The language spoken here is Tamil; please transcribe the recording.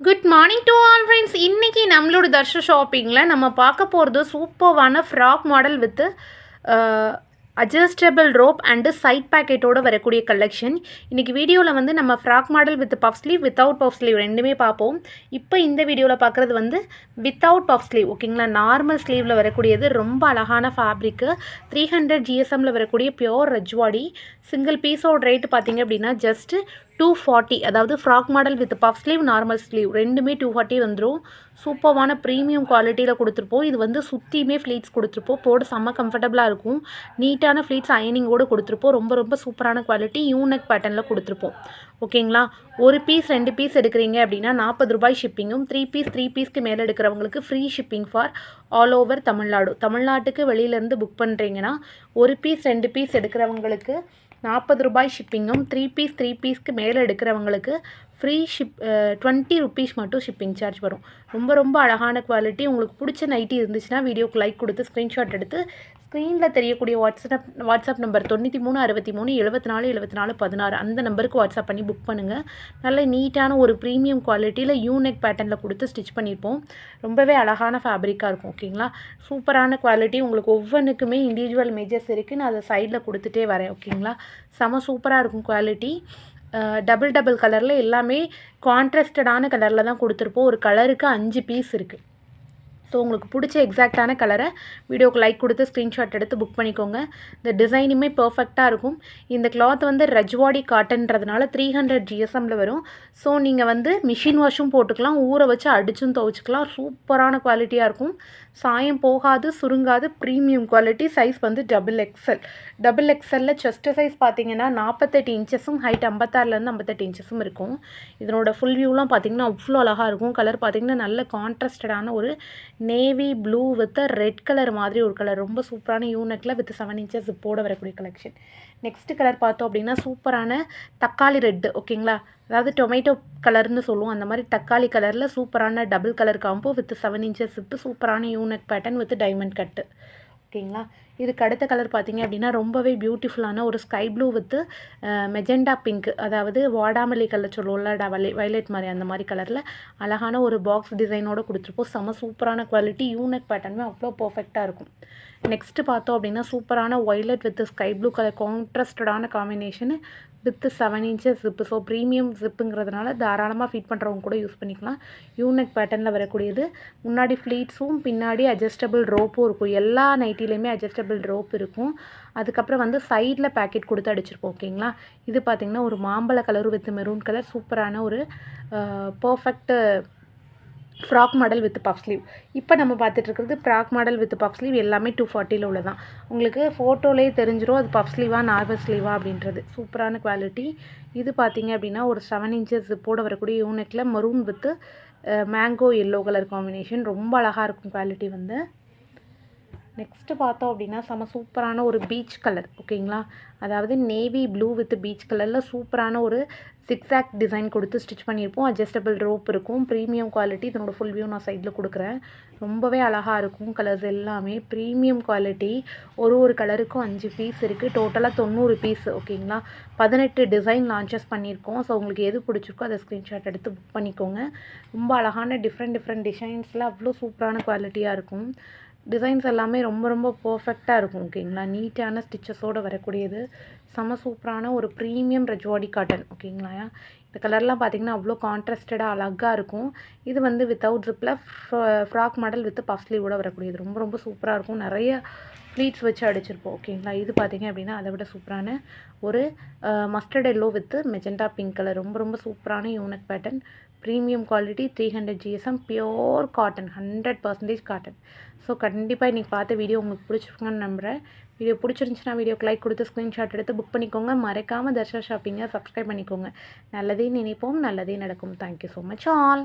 Good morning to all friends இன்றைக்கி நம்மளோட தர்ஷ ஷாப்பிங்கில் நம்ம பார்க்க போகிறது சூப்பர்வான frock model with adjustable rope and side பேக்கெட்டோடு வரக்கூடிய கலெக்ஷன் இன்றைக்கி வீடியோவில் வந்து நம்ம frock model with puff sleeve without puff sleeve ரெண்டுமே பார்ப்போம். இப்போ இந்த வீடியோவில் பார்க்குறது வந்து வித்தவுட் பஃப் ஸ்லீவ் ஓகேங்களா நார்மல் ஸ்லீவில் வரக்கூடியது ரொம்ப அழகான ஃபேப்ரிக்கு த்ரீ ஹண்ட்ரட் ஜிஎஸ்எம்மில் வரக்கூடிய பியோர் ரஜ்வாடி சிங்கிள் பீஸோட ரேட்டு பார்த்தீங்க அப்படின்னா ஜஸ்ட்டு டூ ஃபார்ட்டி அதாவது frock model with puff sleeve normal sleeve ரெண்டுமே டூ ஃபார்ட்டி வந்துடும் சூப்பர்வான ப்ரீமியம் குவாலிட்டியில் கொடுத்துருப்போம். இது வந்து சுற்றியுமே ஃப்ளீட்ஸ் கொடுத்துருப்போம். போட செம்ம கம்ஃபர்டபுளாக இருக்கும். நீட்டான ஃப்ளீட்ஸ் அயனிங்கோடு கொடுத்துருப்போம். ரொம்ப ரொம்ப சூப்பரான குவாலிட்டி யூனக் பேட்டர்னில் கொடுத்துருப்போம். ஓகேங்களா ஒரு பீஸ் ரெண்டு பீஸ் எடுக்கிறீங்க அப்படின்னா நாற்பது ரூபாய் ஷிப்பிங்கும் த்ரீ பீஸ் த்ரீ பீஸ்க்கு மேலே எடுக்கிறவங்களுக்கு free shipping for all over Tamil Nadu. தமிழ்நாட்டுக்கு வெளியிலேருந்து புக் பண்ணுறீங்கன்னா ஒரு பீஸ் ரெண்டு பீஸ் எடுக்கிறவங்களுக்கு நாற்பது ரூபாய் ஷிப்பிங்கும் த்ரீ பீஸ் த்ரீ பீஸ்க்கு மேலே எடுக்கிறவங்களுக்கு ஃப்ரீ ஷிப் டுவெண்ட்டி ருபீஸ் மட்டும் ஷிப்பிங் சார்ஜ் வரும். ரொம்ப ரொம்ப அழகான குவாலிட்டி உங்களுக்கு பிடிச்ச நைட்டி இருந்துச்சுன்னா வீடியோக்கு லைக் கொடுத்து ஸ்க்ரீன்ஷாட் எடுத்து ஸ்க்ரீனில் தெரியக்கூடிய வாட்ஸ்அப் வாட்ஸ்அப் நம்பர் தொண்ணூற்றி மூணு அறுபத்தி மூணு எழுபத்தி நாலு எழுபத்தி நாலு பதினாறு. அந்த நம்பருக்கு வாட்ஸ்அப் பண்ணி புக் பண்ணுங்கள் நல்ல நீட்டான ஒரு ப்ரீமியம் குவாலிட்டியில் யூனெக் பேட்டர்னில் கொடுத்து ஸ்டிச் பண்ணியிருப்போம் ரொம்பவே அழகான ஃபேப்ரிக்காக இருக்கும் ஓகேங்களா சூப்பரான குவாலிட்டி உங்களுக்கு ஒவ்வொன்றுக்குமே இண்டிவிஜுவல் மேஜர்ஸ் இருக்குது நான் அதை சைடில் கொடுத்துட்டே வரேன் ஓகேங்களா செம சூப்பராக இருக்கும் குவாலிட்டி டபுள் டபுள் கலரில் எல்லாமே கான்ட்ராஸ்டடான கலரில் தான் கொடுத்துருப்போம். ஒரு கலருக்கு அஞ்சு பீஸ் இருக்குது ஸோ உங்களுக்கு பிடிச்ச எக்ஸாக்டான கலரை வீடியோக்கு லைக் கொடுத்து ஸ்க்ரீன்ஷாட் எடுத்து புக் பண்ணிக்கோங்க. இந்த டிசைனுமே பர்ஃபெக்டாக இருக்கும். இந்த கிளாத் வந்து ரஜ்வாடி காட்டன்றதுனால த்ரீ ஹண்ட்ரட் ஜிஎஸ்எம்மில் வரும். ஸோ நீங்கள் வந்து மிஷின் வாஷும் போட்டுக்கலாம். ஊற வச்சு அடிச்சும் துவைச்சிக்கலாம். சூப்பரான குவாலிட்டியாக இருக்கும். சாயம் போகாது சுருங்காது. ப்ரீமியம் குவாலிட்டி சைஸ் வந்து டபுள் எக்ஸல் டபுள் எக்ஸலில் செஸ்ட் சைஸ் பார்த்தீங்கன்னா நாற்பத்தெட்டு இன்ச்சஸும் ஹைட் ஐம்பத்தாறுலேருந்து ஐம்பத்தெட்டு இன்ச்சஸும் இருக்கும். இதனோட ஃபுல் வியூலாம் பார்த்தீங்கன்னா அவ்வளோ அழகாக இருக்கும். கலர் பார்த்தீங்கன்னா நல்ல கான்ட்ராஸ்டடான ஒரு navy blue with red colour மாதிரி ஒரு கலர் ரொம்ப சூப்பரான யூனிக்கில் வித் செவன் இன்ச்சஸ் போட வரக்கூடிய கலெக்ஷன் நெக்ஸ்ட் கலர் பார்த்தோம் அப்படின்னா சூப்பரான தக்காளி ரெட்டு ஓகேங்களா அதாவது டொமேட்டோ கலர்னு சொல்லுவோம். அந்த மாதிரி தக்காளி கலரில் சூப்பரான double colour combo with seven inches with சூப்பரான unique pattern with diamond cut ஓகேங்களா இதுக்கு அடுத்த கலர் பார்த்தீங்க அப்படின்னா ரொம்பவே பியூட்டிஃபுல்லான ஒரு sky blue with magenta pink அதாவது வாடாமல்லி கலர் சொல்லுவோம்ல டவலை வைலட் மாதிரி அந்த மாதிரி கலரில் அழகான ஒரு பாக்ஸ் டிசைனோடு கொடுத்துருப்போம். செம சூப்பரான குவாலிட்டி யூனிக் பேட்டர்னுமே அவ்வளோ பர்ஃபெக்டாக இருக்கும். நெக்ஸ்ட்டு பார்த்தோம் அப்படின்னா சூப்பரான violet with sky blue colour கான்ட்ராஸ்டடான combination with seven inches zip so premium ஜிப்புங்கிறதுனால தாராளமாக ஃபிட் பண்ணுறவங்க கூட யூஸ் பண்ணிக்கலாம். யூனிக் பேட்டர்னில் வரக்கூடியது. முன்னாடி ஃப்ளீட்ஸும் பின்னாடி அட்ஜஸ்டபிள் ரோப்பும் இருக்கும். எல்லா நைட்டிலையுமே அட்ஜஸ்டபிள் ரோப் இருக்கும். அதுக்கப்புறம் வந்து சைடில் பேக்கெட் கொடுத்து அடிச்சிருப்போம் ஓகேங்களா இது பார்த்திங்கன்னா ஒரு மாம்பழ கலர் வித் மெரூன் கலர் சூப்பரான ஒரு perfect frock model with puff sleeve. இப்போ நம்ம பார்த்துட்ருக்கிறது frock model with puff sleeve எல்லாமே டூ ஃபார்ட்டியில் உள்ளதான். உங்களுக்கு ஃபோட்டோலேயே தெரிஞ்சிடும் அது பஃப் ஸ்லீவா நார்மல் ஸ்லீவா அப்படின்றது. சூப்பரான குவாலிட்டி இது பார்த்தீங்க அப்படின்னா ஒரு செவன் இன்ச்சஸ் போட வரக்கூடிய யூனிட்டில் maroon with mango yellow colour combination ரொம்ப அழகாக இருக்கும் குவாலிட்டி வந்து. நெக்ஸ்ட்டு பார்த்தோம் அப்படின்னா செம சூப்பரான ஒரு பீச் கலர் ஓகேங்களா? அதாவது நேவி ப்ளூ வித் பீச் கலரில் சூப்பரான ஒரு சிக்ஸாக் டிசைன் கொடுத்து ஸ்டிச் பண்ணியிருப்போம். அட்ஜஸ்டபிள் ரோப் இருக்கும். ப்ரீமியம் குவாலிட்டி இதனோட ஃபுல் வியூ நான் சைடில் கொடுக்குறேன். ரொம்பவே அழகாக இருக்கும் கலர்ஸ் எல்லாமே. ப்ரீமியம் குவாலிட்டி ஒரு ஒரு கலருக்கும் அஞ்சு பீஸ் இருக்குது டோட்டலாக தொண்ணூறு பீஸ் ஓகேங்களா? பதினெட்டு டிசைன் லான்ச்சஸ் பண்ணியிருக்கோம். ஸோ உங்களுக்கு எது பிடிச்சிருக்கோ அதை ஸ்க்ரீன்ஷாட் எடுத்து புக் பண்ணிக்கோங்க. ரொம்ப அழகான டிஃப்ரெண்ட் டிஃப்ரெண்ட் டிசைன்ஸில் அவ்வளோ சூப்பரான குவாலிட்டியாக இருக்கும். டிசைன்ஸ் எல்லாமே ரொம்ப ரொம்ப பர்ஃபெக்டாக இருக்கும் ஓகேங்களா? நீட்டான ஸ்டிச்சஸோடு வரக்கூடியது. செம சூப்பரான ஒரு ப்ரீமியம் ரெஜ்வாடி காட்டன் ஓகேங்களா? இந்த கலர்லாம் பார்த்திங்கன்னா அவ்வளோ கான்ட்ராஸ்டடாக அழகாக இருக்கும். இது வந்து வித்தவுட் ஜிப்பில் ஃப்ராக் மாடல் வித் பஃப் ஸ்லீவோட வரக்கூடியது. ரொம்ப ரொம்ப சூப்பராக இருக்கும். நிறைய ப்ளீட்ஸ் வச்சு அடிச்சிருப்போம் ஓகேங்களா இது பார்த்திங்க அப்படின்னா அதை விட சூப்பரான ஒரு mustard yellow with magenta pink colour ரொம்ப ரொம்ப சூப்பரான unique pattern premium quality three hundred GSM pure cotton hundred percentage cotton so கண்டிப்பாக இன்றைக்கி பார்த்த வீடியோ உங்களுக்கு பிடிச்சிருக்குன்னு நம்புகிறேன் வீடியோ பிடிச்சிருந்துச்சுன்னா வீடியோக்கு லைக் கொடுத்து ஸ்க்ரீன்ஷாட் எடுத்து புக் பண்ணிக்கோங்க. மறக்காமல் தர்ஷா ஷாப்பிங்கை சப்ஸ்கிரைப் பண்ணிக்கோங்க. நல்லதே நினைப்போம் நல்லதே நடக்கும். Thank you so much all